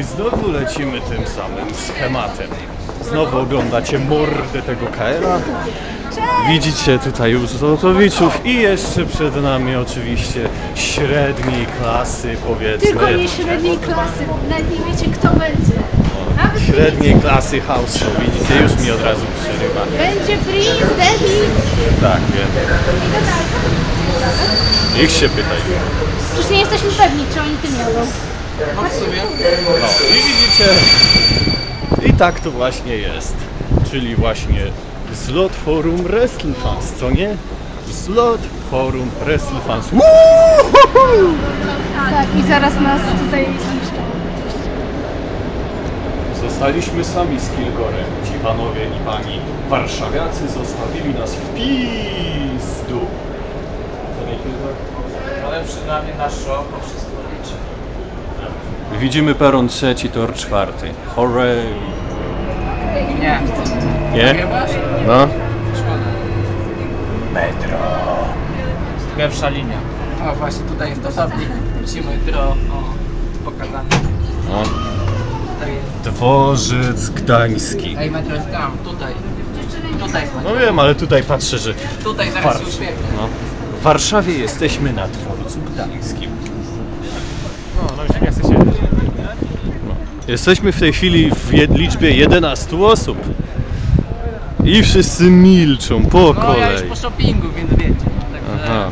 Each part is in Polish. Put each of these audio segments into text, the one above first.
I znowu lecimy tym samym schematem. Znowu oglądacie mordę tego KL-a. Widzicie tutaj już Złotowiczów i jeszcze przed nami oczywiście średniej klasy powiedzmy. Tylko nie średniej klasy, nawet nie wiecie kto będzie. Nawet nie Średniej klasy house show. Widzicie, już mi od razu przerywa. Będzie Prince, David Tak, wiem. i tak. Ich się pytaj. Przecież nie jesteśmy pewni, czy oni tym jadą. No i widzicie, i tak to właśnie jest. Czyli właśnie zlot forum WrestleFans, co nie? Zlot forum WrestleFans. Woohoo! Tak, i zaraz nas tutaj Zostaliśmy sami z Kilgorem, ci panowie i pani warszawiacy zostawili nas w pizdu. Co nie Kilgor? Ale przynajmniej nasz show liczy. Widzimy peron trzeci, tor czwarty. Hooray! Nie. Nie? No. Metro. Pierwsza linia. O właśnie tutaj jest. Musimy metro. O, pokazane. no. Dworzec Gdański. Ej, metro jest tam, tutaj. Tutaj jest metro. No wiem, ale tutaj patrzę, że Tutaj zaraz się Warsz- uśmiechnie. no. w Warszawie jesteśmy na dworcu gdańskim. No, no już nie chce się. Jesteśmy w tej chwili w liczbie 11 osób. I wszyscy milczą po No ja już kolei. po shoppingu, więc wiecie. Także... Aha.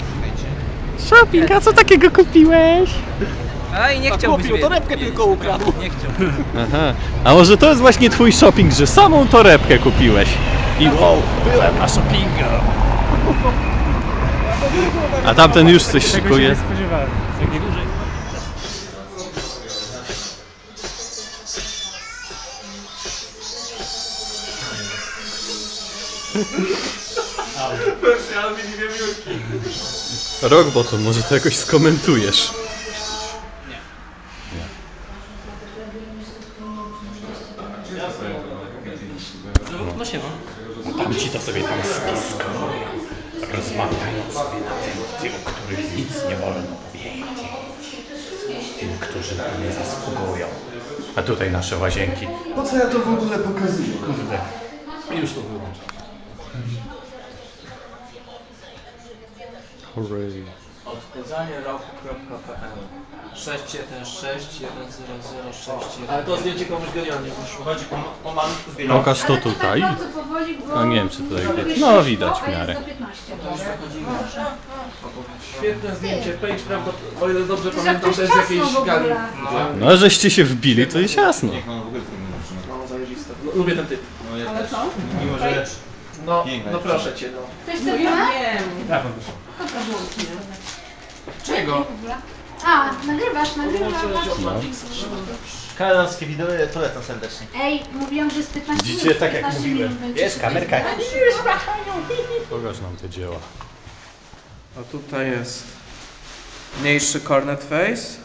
Shopping, a co takiego kupiłeś? A i nie chciałbyś Kupił, torebkę tylko ukradł. Nie chciał. Aha. A może to jest właśnie twój shopping, że samą torebkę kupiłeś? I wow, byłem na shoppingu. A tamten już coś Tego się szykuje. nie spodziewałem. Tak nie dłużej. Rok, bo to może to jakoś skomentujesz. No się Tamci to sobie tam spisko rozmawiają sobie na tym, tym, o których nic nie wolno powiedzieć. Tym, którzy na to nie zasługują. A tutaj nasze łazienki. Po co ja to w ogóle pokazuję? Kurde. Już to wyłączę. Hooray. Odchudzanie roku.pl 616 10061 Ale to zdjęcie komuś genialnie wyszło. Chodzi o, Pokaż to tutaj. No nie wiem, czy tutaj widać. No widać w miarę. Za 15. Świetne zdjęcie, page prawda, o ile dobrze pamiętam, to jest jakiejś gali. No a żeście się wbili, to jest jasno. No, zajebiste. Lubię ten typ. Ale co? Mimo, że... No, no proszę cię, no. Ktoś to wie? Wiem. Czego? A, nagrywasz, nagrywasz. Kanalskie wideo, polecam serdecznie. Ej, mówiłam, że z 15 Widzicie, minut, tak jak 15 mówiłem. minut będzie. Jest kamerka. Pokaż nam te dzieła. A tutaj jest mniejszy cornet face.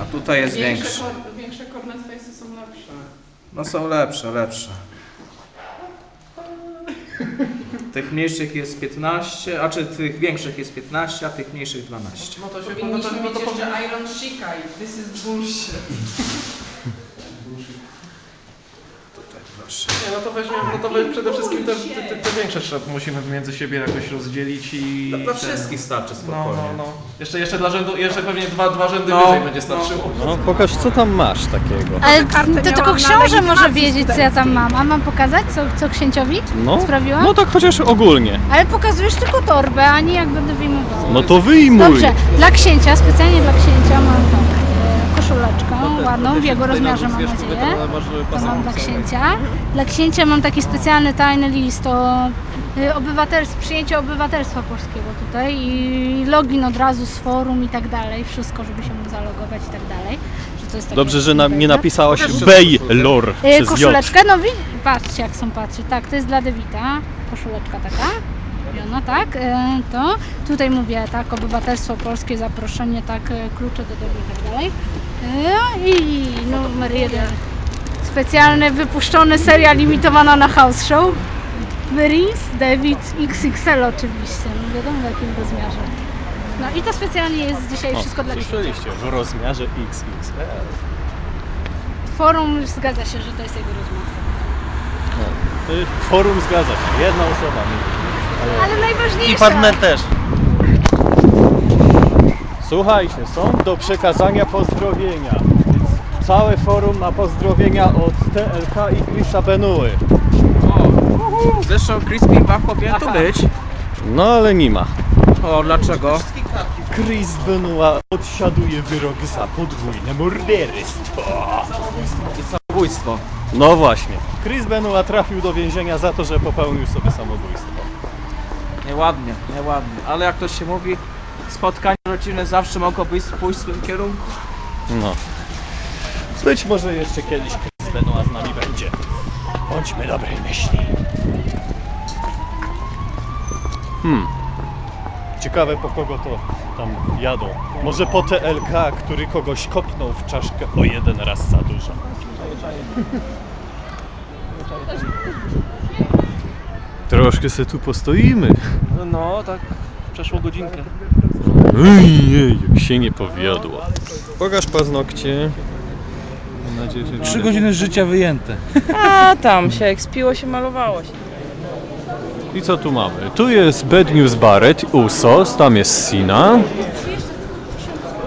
A tutaj jest większy. Większe cornet face'y są lepsze. No są lepsze, lepsze. Tych mniejszych jest 15, a czy tych większych jest 15, a tych mniejszych 12. No to się powinniśmy mieć jeszcze Iron Shika i this is bullshit. Tutaj proszę. Nie, no to weźmiemy, no to we, przede wszystkim te, te, te, te większe trzeba, musimy między siebie jakoś rozdzielić i... Dla ten- wszystkich starczy No, spokojnie. no, no. Jeszcze, jeszcze dla rzędu, jeszcze pewnie dwa, dwa rzędy No, wyżej będzie no. starczyło. No pokaż co tam masz takiego. Ale kartę to tylko na książę może legitymacji wiedzieć, co ja tam mam. A mam pokazać, co, co księciowi No, sprawiłam? no tak chociaż ogólnie. Ale pokazujesz tylko torbę, a nie jak będę wyjmować. No to wyjmuj. Dobrze, dla księcia, specjalnie dla księcia mam tą koszuleczkę ładną, w jego rozmiarze mam nadzieję. To mam dla księcia. Dla księcia mam taki specjalny tajny list o y, obywatelstw, przyjęcie obywatelstwa polskiego tutaj i login od razu z forum i tak dalej, wszystko, żeby się mógł zalogować i tak dalej. Że Dobrze, że na, nie napisałaś Baylor Y, przez. Koszuleczkę, no patrzcie jak są patrzy. Tak, to jest dla Dewita. Koszuleczka taka. No tak, y, to tutaj mówię tak, obywatelstwo polskie, zaproszenie, tak, y, klucze do domu i tak dalej. Y, I numer jeden. Specjalny, wypuszczony seria limitowana na house show. Marines, David XXL oczywiście, no wiadomo w jakim rozmiarze. No i to specjalnie jest dzisiaj wszystko dla księcia. Słyszeliście, w rozmiarze XXL. Forum zgadza się, że to jest jego rozmiar. Y, Forum zgadza się, jedna osoba. nie- Ale najważniejsze. I partner też. Słuchajcie, są do przekazania pozdrowienia. Więc całe forum ma pozdrowienia od TLK i Chrisa Benuły. Zresztą Crispy Bach powinien tu być. No ale nie ma. O, dlaczego? Chris Benua odsiaduje wyrok za podwójne morderstwo. Zabójstwo. No właśnie. Chris Benua trafił do więzienia za to, że popełnił sobie samobójstwo. Nieładnie, nieładnie. Ale jak to się mówi, spotkania rodzinne zawsze mogą być pójść w tym kierunku. No. Być może jeszcze kiedyś Chris z nami będzie. Bądźmy dobrej myśli. Hmm. Ciekawe po kogo to tam jadą. Może po TLK, który kogoś kopnął w czaszkę o jeden raz za dużo. Troszkę se tu postoimy. No, tak przeszło godzinkę. Ojej, jak się nie powiodło. Pokaż paznokcie. Mam nadzieję, że Trzy godziny życia wyjęte. A tam się ekspiło się, malowało się. I co tu mamy? Tu jest Bad News Barrett, Usos, tam jest Sina.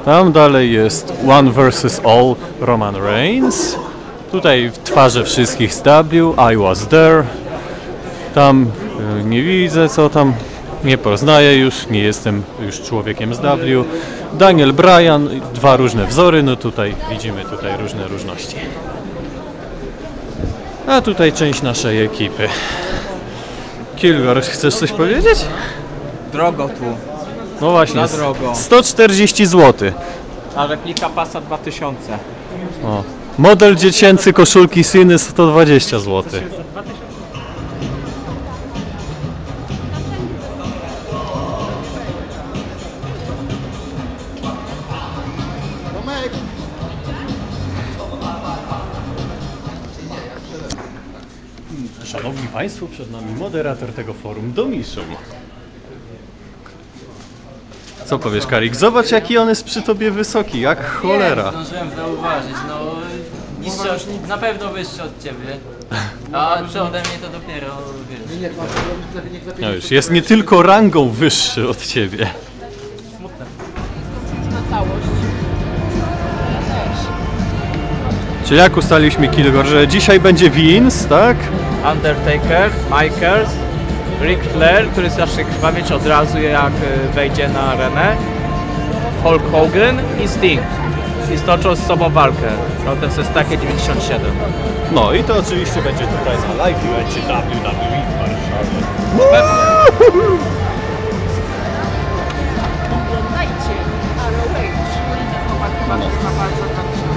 Tam dalej jest One vs All, Roman Reigns. Tutaj twarze wszystkich W, I was there. Tam y, nie widzę co tam, nie poznaję już, nie jestem już człowiekiem z W. Daniel Bryan, dwa różne wzory, no tutaj widzimy tutaj różne różności. A tutaj część naszej ekipy. Kilgor, chcesz coś powiedzieć? Drogo tu. No właśnie, Za drogo. 140 zł. A replika pasa 2000. O. Model dziecięcy koszulki syny 120 zł. Szanowni Państwo, przed nami moderator tego forum, Domiszum. Co powiesz, Karik? Zobacz, jaki on jest przy tobie wysoki, jak cholera. Zdążyłem zauważyć, no niższy, na pewno wyższy od ciebie. A czy ode mnie to dopiero wiesz. No już, jest nie tylko rangą wyższy od ciebie. Czyli jak ustaliliśmy Kilgore, że dzisiaj będzie Vince, tak? Undertaker, Michaels, Ric Flair, który zacznie krwawieć od razu jak y, wejdzie na arenę. Hulk Hogan i Sting. I stoczą z sobą walkę. No to jest takie 97. No i to oczywiście będzie tutaj na live evencie WWE w Warszawie. Ladies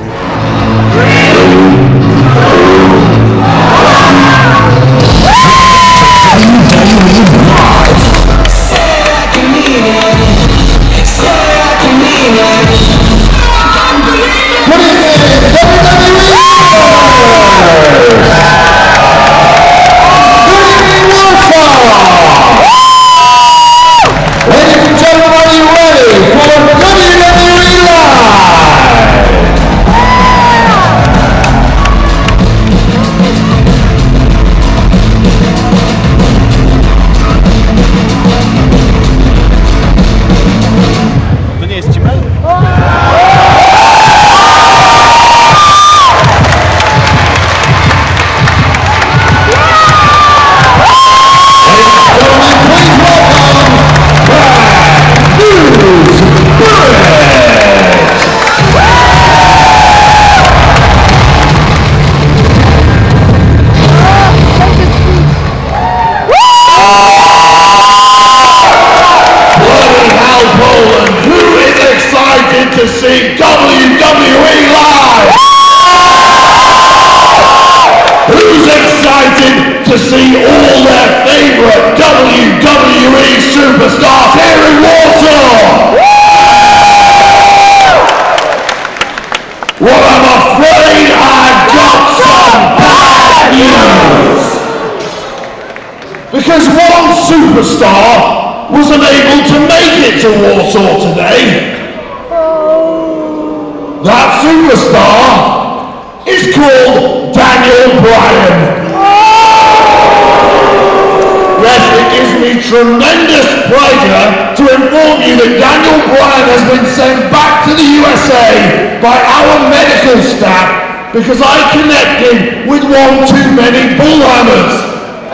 Oh, my God. Tremendous pleasure to inform you that Daniel Bryan has been sent back to the USA by our medical staff because I connected with one too many bullhammers.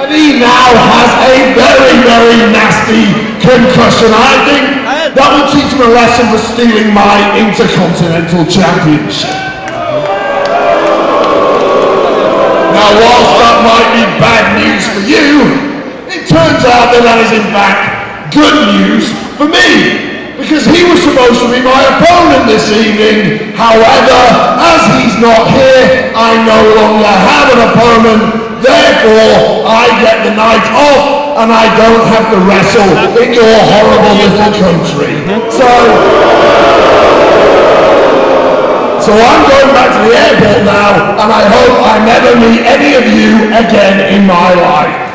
And he now has a very, very nasty concussion. I think that will teach him a lesson for stealing my Intercontinental Championship. Now, whilst that might be bad news for you, turns out that that is in fact good news for me. Because he was supposed to be my opponent this evening. However, as he's not here, I no longer have an opponent. Therefore, I get the night off and I don't have to wrestle in your horrible little country. So, so I'm going back to the airport now, and I hope I never meet any of you again in my life.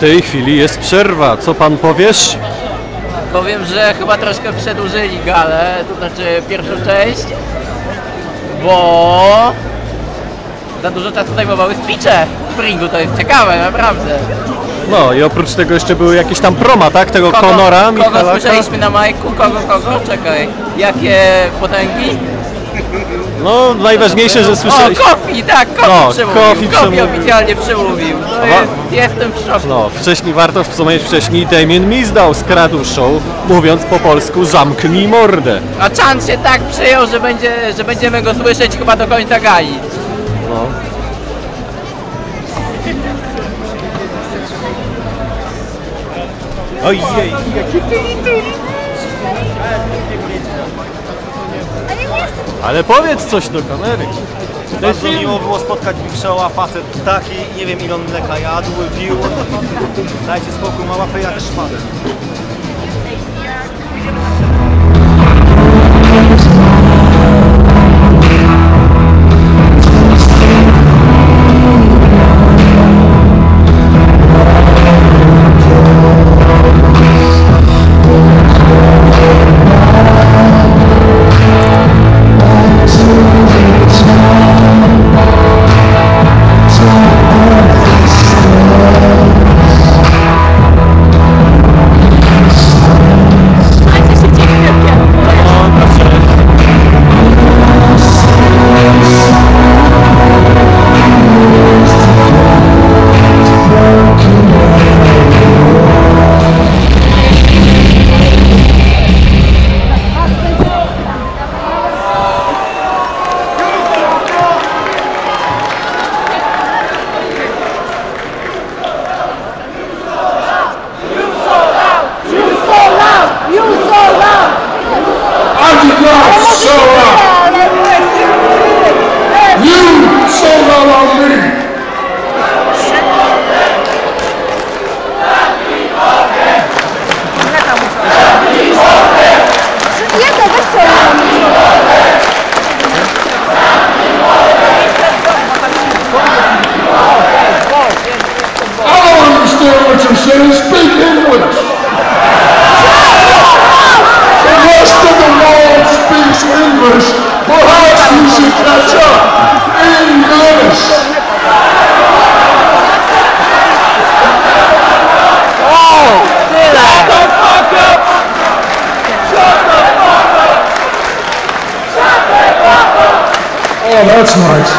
Tej chwili jest przerwa. Co pan powiesz? Powiem, że chyba troszkę przedłużyli galę, to znaczy pierwszą część, bo za dużo czasu zajmowały speeche w ringu, to jest ciekawe, naprawdę. No i oprócz tego jeszcze były jakieś tam proma, tak? Tego Conora, kogo Michalaka. słyszeliśmy na majku? Kogo, kogo? Czekaj, jakie potęgi? No najważniejsze, że O, słyszeliśmy. Kofi, tak, Kofi No, przemówił, Kofi Kofi, przemówił. oficjalnie przemówił. No, jest, jestem w szoku. No, wcześniej warto wspomnieć wcześniej Damien Mizdał skradł show, mówiąc po polsku zamknij mordę. A Chan się tak przyjął, że, będzie, że będziemy go słyszeć chyba do końca gali. No. Ojej, ale powiedz coś do kamery. Bardzo miło było spotkać Big Show'a, facet taki, nie wiem ile on mleka jadł, pił. Dajcie spokój, ma łapę jak szpadę. That's nice.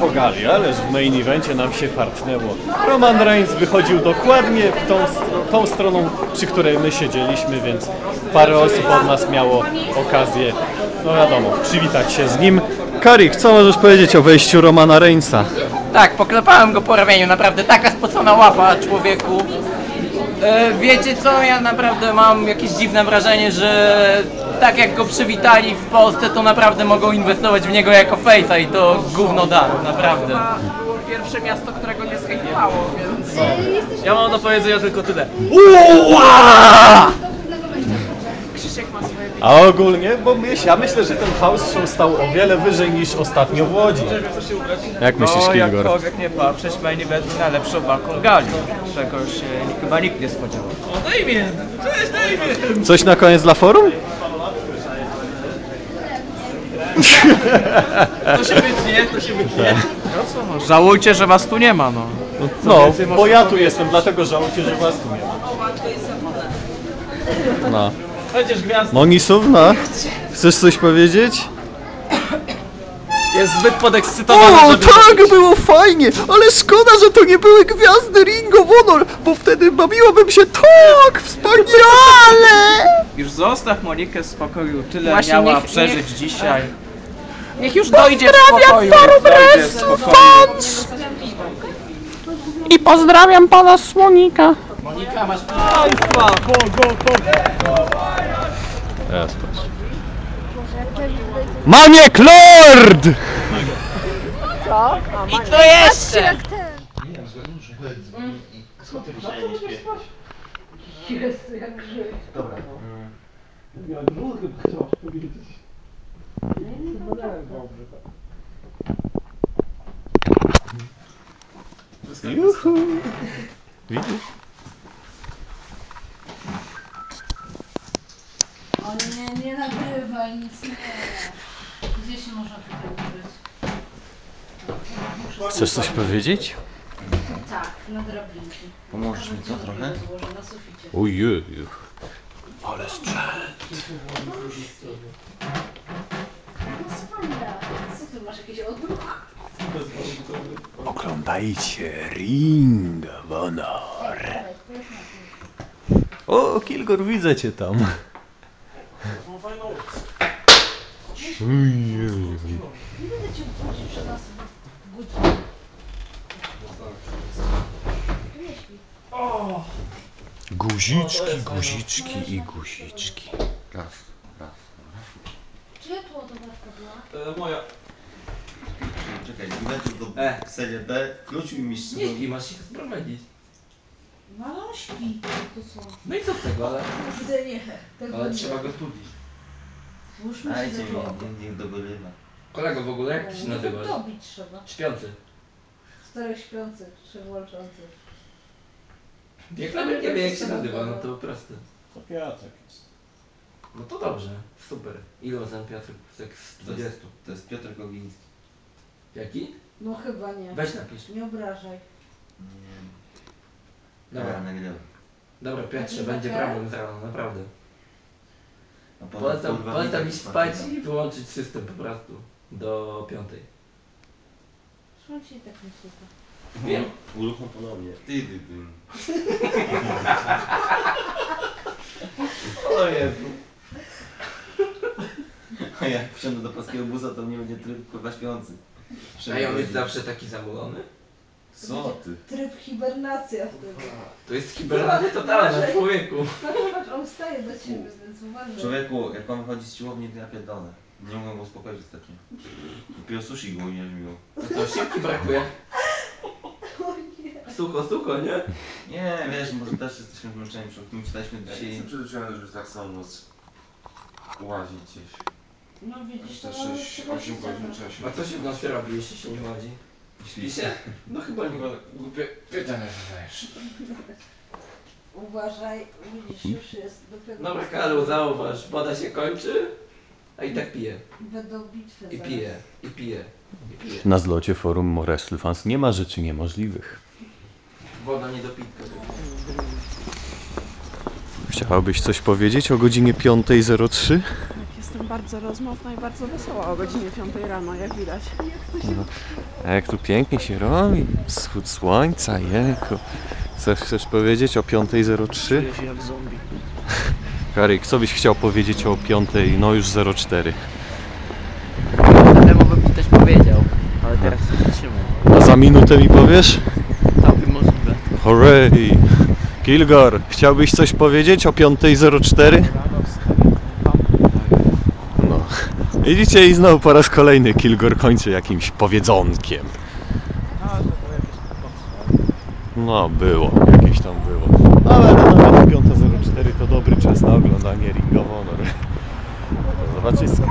Oto tuż po gali, ależ w main evencie nam się partnęło. Roman Reigns wychodził dokładnie w tą, tą stroną, przy której my siedzieliśmy, więc parę osób od nas miało okazję, no wiadomo, przywitać się z nim. Karik, co możesz powiedzieć o wejściu Romana Reignsa? Tak, poklepałem go po ramieniu, naprawdę taka spocona łapa człowieku. E, wiecie co, ja naprawdę mam jakieś dziwne wrażenie, że tak jak go przywitali w Polsce, to naprawdę mogą inwestować w niego jako fejsa i to gówno da, naprawdę. było pierwsze miasto, którego nie zhejtowało, więc... Ja mam do powiedzenia tylko tyle. Krzysiek ma swoje A ogólnie, bo myśl, ja myślę, że ten house show stał o wiele wyżej niż ostatnio w Łodzi. Jak myślisz, No Kilgore? jakkolwiek nie patrzeć, main event był najlepszą walką gali. Czego się chyba nikt nie spodziewał. Coś na koniec dla forum? Żałujcie, że was tu nie ma, no. No, bo ja tu jestem, dlatego żałujcie, że was tu nie ma. No. Będziesz gwiazdą. Monisówna, chcesz coś powiedzieć? Jest zbyt podekscytowany, żeby... tak, było fajnie, ale szkoda, że to nie były gwiazdy Ring of Honor, bo wtedy bawiłabym się tak wspaniale! Już zostaw Monikę w spokoju, tyle Właśnie miała niech- przeżyć dzisiaj. Niech już dojdzie w spokoju. Dojdzie w spokoju. I pozdrawiam pana Słonika. Teraz patrz. Maniek Lord! I to jeszcze! Juhu. Widzisz? O nie, nie nagrywaj, nic nie. Gdzie się można tutaj ukryć? Chcesz coś powiedzieć? Tak, na drabinki. Pomożesz mi co trochę? Złożę na suficie. Ojej. No Wspaniale. Co ty masz jakiś odruch? Oglądajcie Ring of Honor. O, Kilgor, widzę cię tam. Nie będę cię obchodził przy nas w godzinę. Tu nie śpi. Guziczki, guziczki i guziczki. Raz, raz. moja. Czekaj, meczu do E. Serie B, klucz mi mistrz. Nie, masz ich sprowadzić. No ale on śpi, to co? No i co z tego, ale, Kurde nie, tego ale nie. trzeba go studić. Włóżmy się Dajcie za mi, głowę. niech- niech dogorywa. Kolego w ogóle, jak ty się No, nazywasz? Dobić trzeba. Śpiący. Czterech śpiących, trzech walczących. Jak nawet nie wie jak się nazywa, no to proste. To Piotrek jest. No to dobrze, super. Ile ten Piotr? Tak z 20. To jest Piotr Kogiński. Jaki? No chyba nie. Weź napisz. Nie obrażaj. Nie Dobra, Ja nagrywam. dobra Piotrze, Nagrywa będzie cię? problem z rano, naprawdę. A potem, Polecam, kurwa, polecam iść spać i wyłączyć system po prostu. Do piątej. Szło ci i tak nie słucha. Wiem. Uruchom ponownie. Ty, ty, ty. O Jezu. A jak wsiądę do polskiego busa, to mnie będzie tryb kurwa śpiący. A ja on jest zawsze taki zamulony? Co ty? Tryb hibernacja wtedy. To jest hibernacja totalna, człowieku. Patrz, on wstaje do ciebie, więc uważaj. Człowieku, jak on wychodzi z siłowni, to ja pierdolę. Nie mogę go uspokoić ostatnio. Dopiero sushi go nie miło. To siłki brakuje. Sucho, sucho, nie? Nie, wiesz, może też jesteśmy zmęczeni, przed czytaliśmy dzisiaj... Jestem przyzwyczajony, żeby tak samo noc łazić gdzieś. No widzisz, to mamy 6-8 przygodzić godzin trochę. czasie. A co się w nocy robi, jeśli się nie ładzi? Się? No chyba nie. Głupie pytania zadajesz. Uważaj, widzisz, już jest dopiero... Dobra, Karol, zauważ, woda się kończy, a i tak pije. Będą bitwy I zaraz. pije, i pije, i pije. Na zlocie forum Morestl nie ma rzeczy niemożliwych. Woda nie do pitka. Chciałabyś coś powiedzieć o godzinie 5.03? Bardzo rozmowna i bardzo wesoła o godzinie 5 rano, jak widać. A jak tu pięknie się robi, wschód słońca, jejku. Coś chcesz powiedzieć o 5.03? się jak zombie. Karyk, co byś chciał powiedzieć o 5, no już 04? Temu bym ci też powiedział, ale teraz się zatrzymaj. A za minutę mi powiesz? Całkiem możliwe. Hooray! Kilgor, chciałbyś coś powiedzieć o 5.04? No. Widzicie i znowu po raz kolejny Kilgor kończy jakimś powiedzonkiem. No, było, jakieś tam było. Ale no, nawet 5.04 to dobry czas na oglądanie Ring of Honor. Zobaczycie.